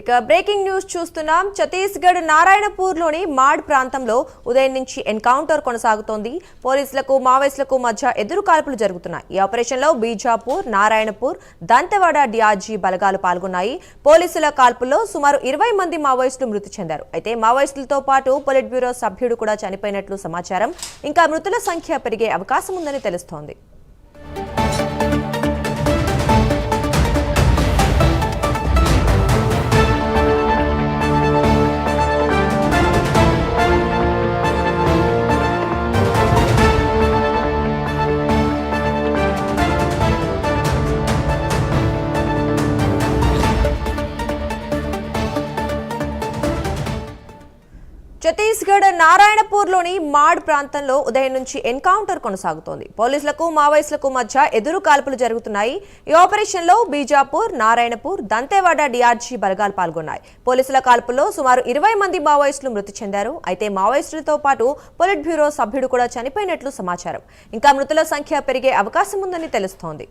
ఇక breaking news చూస్తున్నాం. Chhattisgarh నారాయణపూర్లోని mod ప్రాంతంలో ఉదయం నుంచి ఎన్కౌంటర్ కొనసాగుతోంది. పోలీసులకు మావోయిస్టులకు మధ్య ఎదురు కాల్పులు జరుగుతున్నాయి. ఈ ఆపరేషన్లో బీజాపూర్ నారాయణపూర్ దంతెవాడ డిఆర్జీ బలగాలు పాల్గొన్నాయి. పోలీసుల కాల్పుల్లో సుమారు ఇరవై మంది మావోయిస్టులు మృతి చెందారు. అయితే మావోయిస్టులతో పాటు పొలిట్ బ్యూరో సభ్యుడు కూడా చనిపోయినట్లు సమాచారం. ఇంకా మృతుల సంఖ్య పెరిగే అవకాశం ఉందని తెలుస్తోంది. ఛత్తీస్గఢ్ నారాయణపూర్లోని మాడ్ ప్రాంతంలో ఉదయం నుంచి ఎన్కౌంటర్ కొనసాగుతోంది. పోలీసులకు మావోయిస్టులకు మధ్య ఎదురు కాల్పులు జరుగుతున్నాయి. ఈ ఆపరేషన్లో బీజాపూర్ నారాయణపూర్ దంతేవాడ డిఆర్జీ బలగాలు పాల్గొన్నాయి. పోలీసుల కాల్పుల్లో సుమారు ఇరవై మంది మావోయిస్టులు మృతి చెందారు. అయితే మావోయిస్టులతో పాటు పొలిట్ బ్యూరో సభ్యుడు కూడా చనిపోయినట్లు సమాచారం. ఇంకా మృతుల సంఖ్య పెరిగే అవకాశం ఉందని తెలుస్తోంది.